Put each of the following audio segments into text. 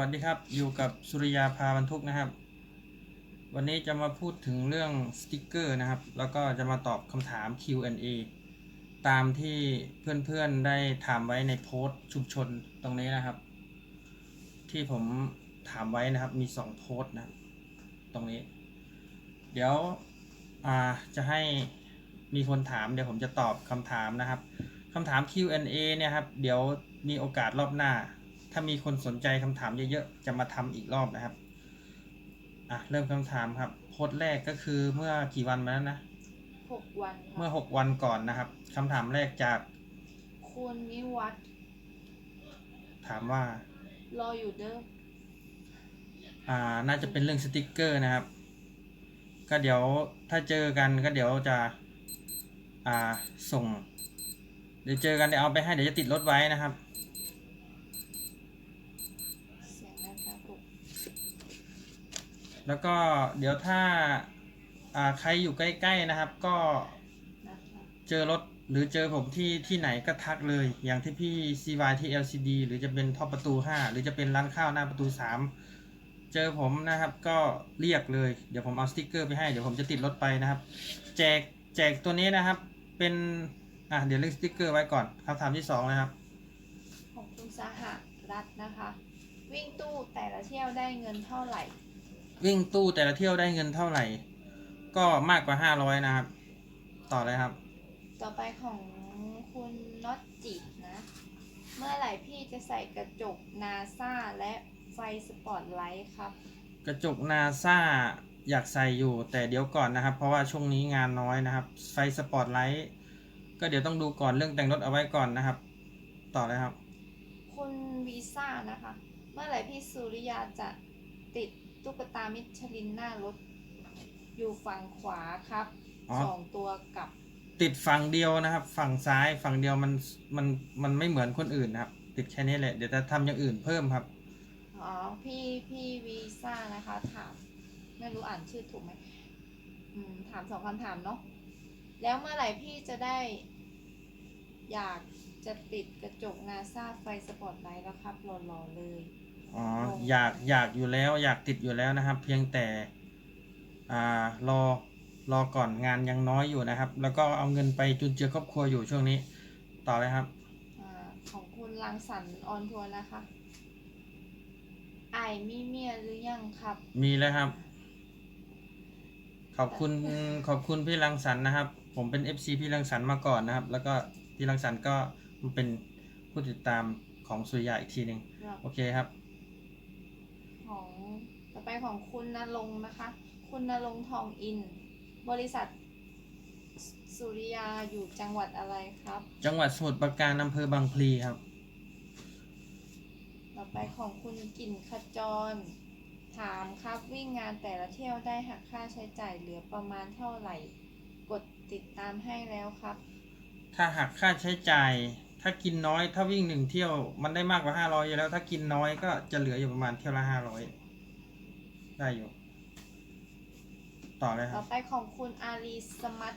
วัสดีครับ อยู่กับสุริยาพาบรรทุกนะครับ วันนี้จะมาพูดถึงเรื่องสติกเกอร์นะครับ แล้วก็จะมาตอบคำถาม Q&A ตามที่เพื่อนๆได้ถามไว้ในโพสต์ชุมชนตรงนี้นะครับ ที่ผมถามไว้นะครับมีสองโพสต์นะตรงนี้ เดี๋ยวจะให้มีคนถามเดี๋ยวผมจะตอบคำถามนะครับคำถาม Q&A เนี่ยครับ เดี๋ยวมีโอกาสรอบหน้า ถ้ามีคนสนใจคำถามเยอะๆ จะมาทำอีกรอบนะครับ อะเริ่มคำถามครับ โพสต์แรกก็คือเมื่อกี่วันมาแล้วนะ หกวันครับเมื่อ6วันก่อนนะครับคำถามแรกจากคุณนิวัฒน์ถามว่า รออยู่เด้อ อ่า น่าจะเป็นเรื่องสติกเกอร์นะครับ ก็เดี๋ยวถ้าเจอกันก็เดี๋ยวจะ อ่า ส่ง เดี๋ยวเจอกันเดี๋ยวเอาไปให้เดี๋ยวจะติดรถไว้นะครับ เสียงนั้นครับผม แล้วก็เดี๋ยวถ้าอ่าใครอยู่ใกล้ ๆนะครับ ก็เจอรถหรือเจอผมที่ที่ไหนก็ทักเลย อย่างที่พี่ CY ที่ LCD หรือจะเป็นท่อประตู 5 หรือจะเป็นร้านข้าวหน้าประตู 3 เจอผมนะครับก็เรียกเลย เดี๋ยวผมเอาสติกเกอร์ไปให้ เดี๋ยวผมจะติดรถไปนะครับ แจกแจกตัวนี้นะครับ เป็น อะเดี๋ยวเรื่องสติกเกอร์ไว้ก่อนคำถามที่ 2 นะครับ ของคุณสหรัฐนะคะ วิ่งตู้แต่ละเที่ยวได้เงินเท่าไหร่ วิ่งตู้แต่ละเที่ยวได้เงินเท่าไหร่ ก็มากกว่า500นะครับ ต่อเลยครับ ต่อไปของคุณน็อตจินะ เมื่อไหร่พี่จะใส่กระจกนาซาและไฟสปอตไลท์ครับ กระจกนาซาอยากใส่อยู่แต่เดี๋ยวก่อนนะครับ เพราะว่าช่วงนี้งานน้อยนะครับ ไฟสปอตไลท์ก็เดี๋ยวต้องดูก่อนเรื่องแต่งรถเอาไว้ก่อนนะครับ ต่อเลยครับ คุณวีซ่านะคะ เมื่อไหร่พี่สุริยาจะติด ตุ๊กตามิชลินหน้ารถ อยู่ฝั่งขวาครับอ๋อ สองตัวกับติดฝั่งเดียวนะครับ ฝั่งซ้ายฝั่งเดียวมันมันมันไม่เหมือนคนอื่นนะครับ ติดแค่นี้แหละเดี๋ยวจะทำอย่างอื่นเพิ่มครับ อ๋อพี่พี่วีซ่านะคะ ถาม ไม่รู้อ่านชื่อถูกไหมอืมถามสองคำถามเนาะแล้วเมื่อไหร่พี่จะได้ อยากจะติดกระจกนาซาไฟสปอตไลท์แล้วครับหล่อๆเลย อ๋ออยากอยากอยู่แล้ว อยากติดอยู่แล้วนะครับ เพียงแต่อ่ารอรอก่อนงานยังน้อยอยู่นะครับ แล้วก็เอาเงินไปจุนเจือครอบครัวอยู่ช่วงนี้ ต่อเลยครับอาของคุณรังสรรค์ออนทัวร์นะคะไอายมีเมียหรือยังครับ มีแล้วครับ ขอบคุณขอบคุณพี่รังสรรค์นะครับ ผมเป็น FC พี่รังสรรค์มาก่อนนะครับ แล้วก็พี่รังสรรค์ก็เป็นผู้ติดตามของสุริยาอีกทีหนึ่งโอเคครับ ของต่อไปของคุณนรงค์นะคะ คุณนรงค์ทองอิน บริษัทสุริยาอยู่จังหวัดอะไรครับ จังหวัดสมุทรปราการอำเภอบางพลีครับ ต่อไปของคุณกลิ่นขจร ถามครับวิ่งงานแต่ละเที่ยวได้หักค่าใช้จ่ายเหลือประมาณเท่าไหร่ กดติดตามให้แล้วครับ ถ้าหักค่าใช้จ่าย ถ้ากินน้อย ถ้าวิ่งหนึ่งเที่ยวมันได้มากกว่าห้าร้อยอยู่แล้ว ถ้ากินน้อยก็จะเหลืออยู่ประมาณเที่ยวละห้าร้อยได้อยู่ ต่อเลยคต่รัอบ ไปของคุณอารีสมัต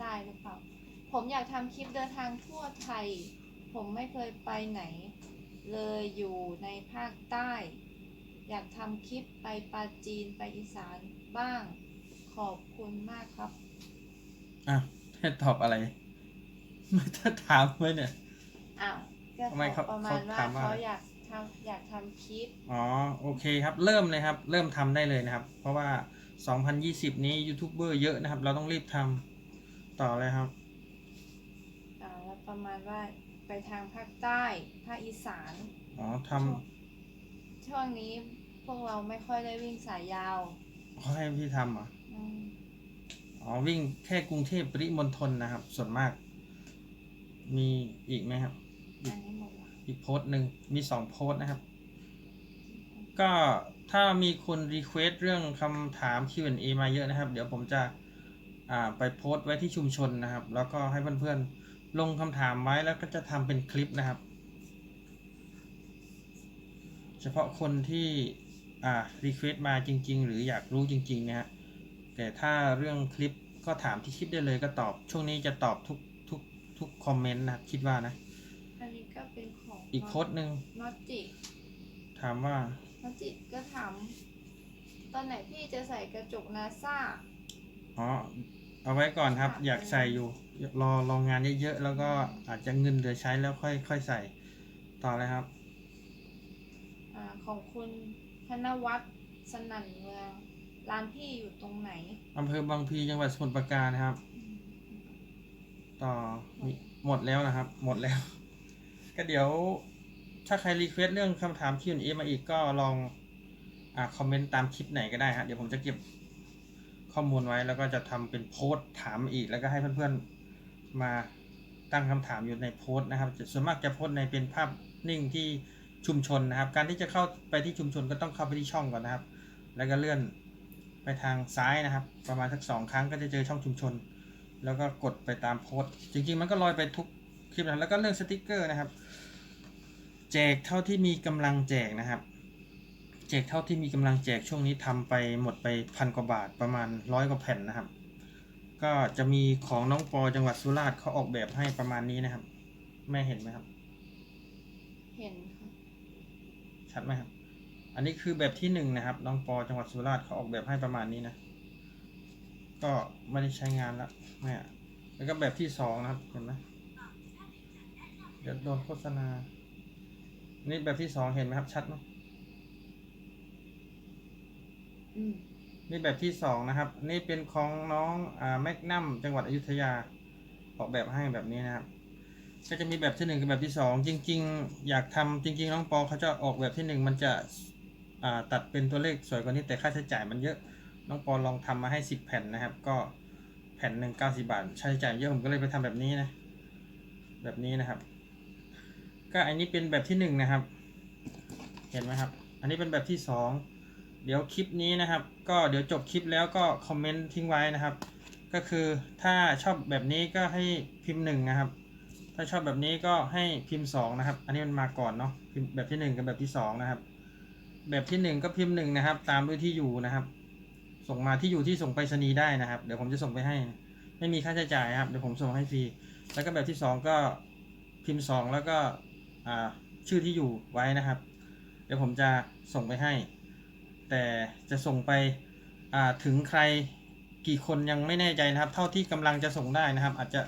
ได้หรือเปล่า ผมอยากทำคลิปเดินทางทั่วไทย ผมไม่เคยไปไหน เลยอยู่ในภาคใต้ อยากทำคลิปไปปาจีนไปอีสานบ้าง ขอบคุณมากครับ อะให้ตอบอะไร ไม่ถ้าถามไว้เนี่ย อ้าวก็ทำไมเขาประมาณว่าเขาถามว่า เขาอยากทำอยากทำคลิป อ๋อโอเคครับ เริ่มเลยครับ เริ่มทำได้เลยนะครับ เพราะว่า 2020 นี้ยูทูบเบอร์เยอะนะครับ เราต้องรีบทำต่อเลยครับ อ่าแล้วประมาณว่าไปทางภาคใต้ภาคอีสานอ๋อทช่วงนี้พวกเราไม่ค่อยได้วิ่งสายยาวำเขาให้พี่ทำเหรออืมอ๋อวิ่งแค่กรุงเทพปริมณฑลนะครับ ส่วนมาก มีอีกไหมครับ อันนี้หมดละอีกโพสต์หนึ่งมีสองโพสต์นะครับ ก็ถ้ามีคนรีเควสเรื่องคำถาม Q&A มาเยอะนะครับ เดี๋ยวผมจะอ่าไปโพสต์ไว้ที่ชุมชนนะครับ แล้วก็ให้เพื่อนๆลงคำถามไว้แล้วก็จะทำเป็นคลิปนะครับ เฉพาะคนที่อ่ารีเควสมาจริง ๆ หรืออยากรู้จริงๆนะฮะแต่ถ้าเรื่องคลิปก็ถามที่คลิปได้เลยก็ตอบ ช่วงนี้จะตอบทุก ทุกทุกคอมเมนต์นะครับ คิดว่านะ อันนี้ก็เป็นของอีกโพสต์หนึ่งนอตจิถามว่าน้ำจิตก็ถามตอนไหนพี่จะใส่กระจกนาซา อ๋อเอาไว้ก่อนครับ ค่ะ อยากใส่อยู่ รอรองงานเยอะๆแล้วก็อาจจะเงินเหลือใช้แล้วค่อยค่อยใส่ ต่อเลยครับ อ่าของคุณธนวัฒน์สนั่นเมือง ร้านพี่อยู่ตรงไหน อำเภอบางพลีจังหวัดสมุทรปราการนะครับ ต่อหมดแล้วนะครับ หมดแล้ว ก็เดี๋ยวถ้าใครรีเควสเรื่องคำถาม Q&A มาอีกก็ลองอ่าคอมเมนต์ตามคลิปไหนก็ได้ฮะเดี๋ยวผมจะเก็บข้อมูลไว้แล้วก็จะทำเป็นโพสต์ถามอีก แล้วก็ให้เพื่อนๆมาตั้งคำถามอยู่ในโพสต์นะครับส่วนมากจะโพสต์ในเป็นภาพนิ่งที่ชุมชนนะครับ การที่จะเข้าไปที่ชุมชนก็ต้องเข้าไปที่ช่องก่อนนะครับ แล้วก็เลื่อนไปทางซ้ายนะครับ ประมาณสักสองครั้งก็จะเจอช่องชุมชน แล้วก็กดไปตามโพสต์จริง ๆ มันก็ลอยไปทุกคลิปนะแล้วก็เรื่องสติกเกอร์นะครับ แจกเท่าที่มีกำลังแจกนะครับ แจกเท่าที่มีกำลังแจกช่วงนี้ทำไปหมดไปพันกว่าบาทประมาณร้อยกว่าแผ่นนะครับ ก็จะมีของน้องปอจังหวัดสุราษฎร์เขาออกแบบให้ประมาณนี้นะครับ แม่เห็นไหมครับ เห็นค่ะชัดไหมครับ อันนี้คือแบบที่หนึ่งนะครับ น้องปอจังหวัดสุราษฎร์เขาออกแบบให้ประมาณนี้นะ ก็ไม่ได้ใช้งานแล้วแม่แล้วก็แบบที่สองนะครับเห็นไหมเดี๋ยวโดนโฆษณา นี่แบบที่สองเห็นไหมครับชัดไหมอืมนี่แบบที่สองนะครับ นี่เป็นของน้องอ่าแมกนัมจังหวัดอยุธยาออกแบบให้แบบนี้นะครับ ก็จะมีแบบที่หนึ่งกับแบบที่สองจริง ๆ อยากทำจริง ๆ น้องปอเขาจะออกแบบที่หนึ่งมันจะอ่าตัดเป็นตัวเลขสวยกว่านี้แต่ค่าใช้จ่ายมันเยอะ น้องปอลองทำมาให้สิบแผ่นนะครับ ก็แผ่นหนึ่งเก้าสิบาท ใช้จ่ายเยอะผมก็เลยไปทำแบบนี้นะ แบบนี้นะครับ ก็อันนี้เป็นแบบที่หนึ่งนะครับ เห็นไหมครับ อันนี้เป็นแบบที่สองเดี๋ยวคลิปนี้นะครับ ก็เดี๋ยวจบคลิปแล้วก็คอมเมนต์ทิ้งไว้นะครับ ก็คือถ้าชอบแบบนี้ก็ให้พิมพ์หนึ่งนะครับ ถ้าชอบแบบนี้ก็ให้พิมพ์สองนะครับ อันนี้มันมาก่อนเนาะพิมพ์แบบที่หนึ่งกับแบบที่สองนะครับ แบบที่หนึ่งก็พิมพ์หนึ่งนะครับ ตามด้วยที่อยู่นะครับ ส่งมาที่อยู่ที่ส่งไปรษณีย์ได้นะครับ เดี๋ยวผมจะส่งไปให้ ไม่มีค่าใช้จ่ายครับ เดี๋ยวผมส่งให้ฟรี แล้วก็แบบที่สองก็พิมพ์สองแล้วก็ชื่อที่อยู่ไว้นะครับ เดี๋ยวผมจะส่งไปให้ แต่จะส่งไปถึงใครกี่คนยังไม่แน่ใจนะครับ เท่าที่กำลังจะส่งได้นะครับ อาจจะ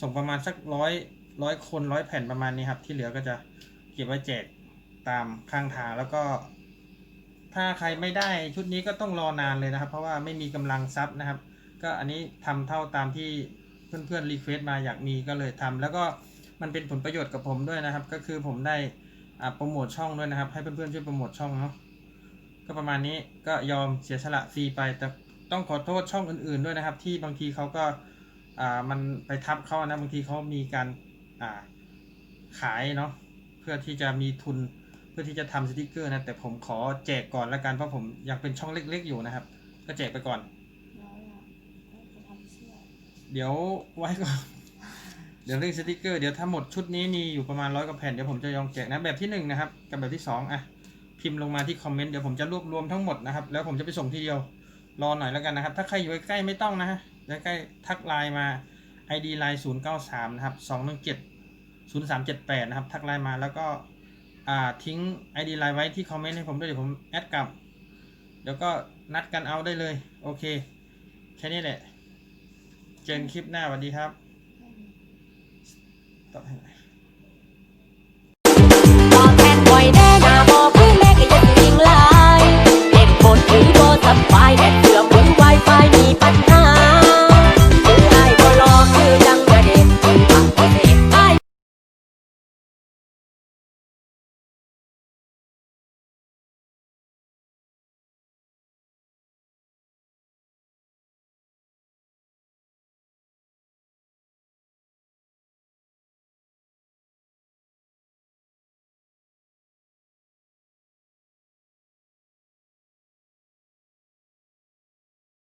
ส่งประมาณสักร้อยร้อยคนร้อยแผ่นประมาณนี้ครับ ที่เหลือก็จะเก็บไว้แจกตามข้างทางแล้วก็ ถ้าใครไม่ได้ชุดนี้ก็ต้องรอนานเลยนะครับ เพราะว่าไม่มีกำลังซับนะครับ ก็อันนี้ทำเท่าตามที่เพื่อนๆรีเควสต์มาอยากมีก็เลยทำแล้วก็มันเป็นผลประโยชน์กับผมด้วยนะครับ ก็คือผมได้โปรโมทช่องด้วยนะครับ ให้เพื่อนๆช่วยโปรโมทช่องเนาะก็ประมาณนี้ก็ยอมเสียสละฟรีไป แต่ต้องขอโทษช่องอื่น ๆด้วยนะครับ ที่บางทีเขาก็อ่ามันไปทับเขานะบางทีเขามีการขายเนาะเพื่อที่จะมีทุน เพื่อที่จะทำสติกเกอร์นะ แต่ผมขอแจกก่อนละกันเพราะผมยังเป็นช่องเล็ก ๆ อยู่นะครับ ก็แจกไปก่อน แล้วล่ะจะทำเสื้อเดี๋ยวไว้ก่อน เดี๋ยวเรื่องสติกเกอร์เดี๋ยวถ้าหมดชุดนี้มีอยู่ประมาณร้อยกว่าแผ่นเดี๋ยวผมจะยองแจกนะแบบที่หนึ่งนะครับกับแบบที่สองอะพิมพ์ลงมาที่คอมเมนต์เดี๋ยวผมจะรวบรวมทั้งหมดนะครับแล้วผมจะไปส่งทีเดียวรอหน่อยแล้วกันนะครับ ถ้าใครอยู่ใกล้ๆไม่ต้องนะฮะใกล้ๆทักไลน์มา ID ไลน์0 9 3 นะครับ 217 0378 นะครับ ทักไลน์มาแล้วก็ อ่าทิ้ง ID ไลน์ไว้ที่คอมเมนต์ให้ผมด้วยเดี๋ยวผมแอดกลับ เดี๋ยวก็นัดกันเอาได้เลย โอเค แค่นี้แหละ เจนคลิปหน้าสวัสดีครับตอบให้หน่อย